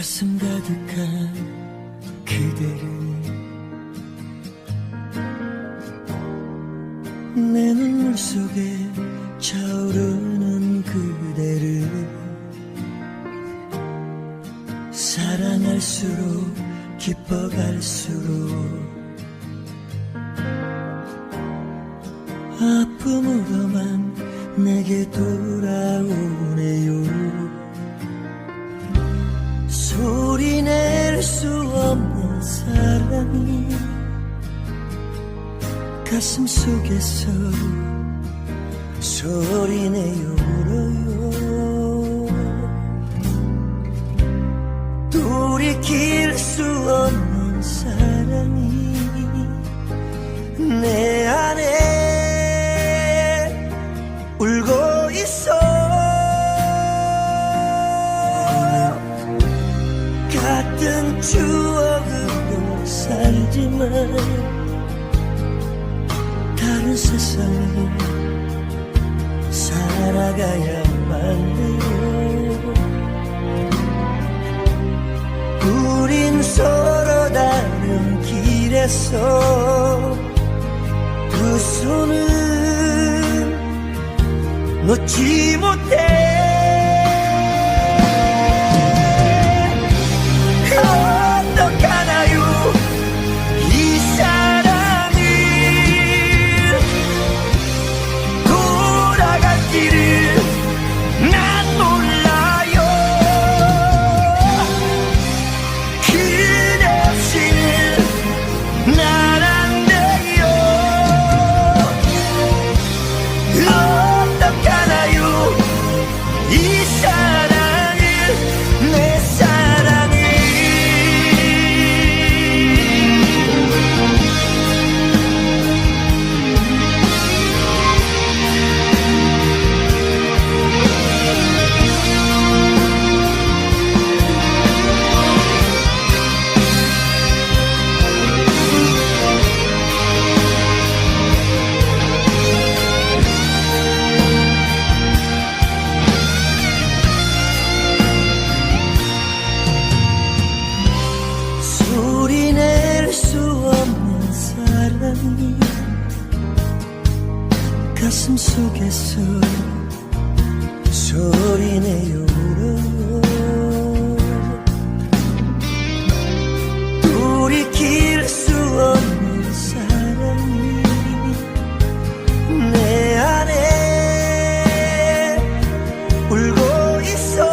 가슴 가득한 그대를 내 눈물 속에 차오르는 그대를 사랑할수록 기뻐갈수록 아픔으로만 내게 돌아오네 가슴 속에서 소리내요 울어요. 돌이킬 수 없는 사랑이 내 안에 울고 있어. 같은 추억으로 살지만 세상을 살아가야만 해요. 우린 서로 다른 길에서 그 손은 놓지 못해 가슴 속에서 소리내요 돌이킬 수 없는 사랑이 내 안에 울고 있어.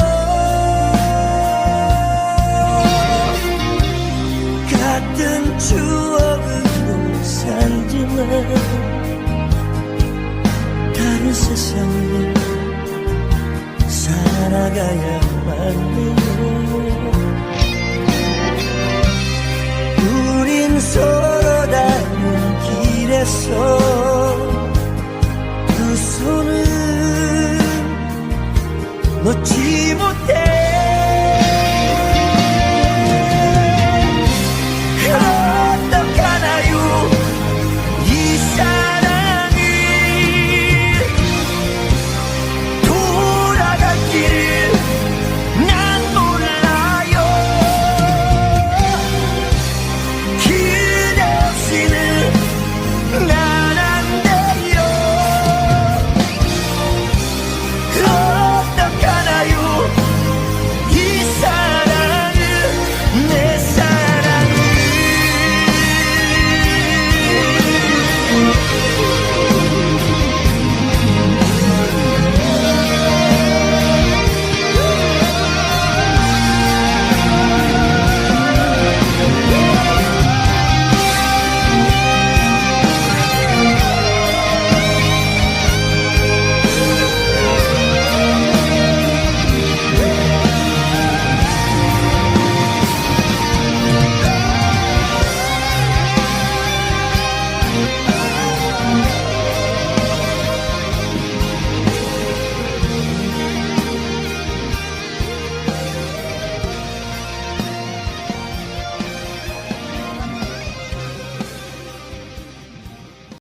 같은 추억으로 살지만 다른 세상을 살아가야만 해요 우린 서로 다른 길에서 두 손을 놓지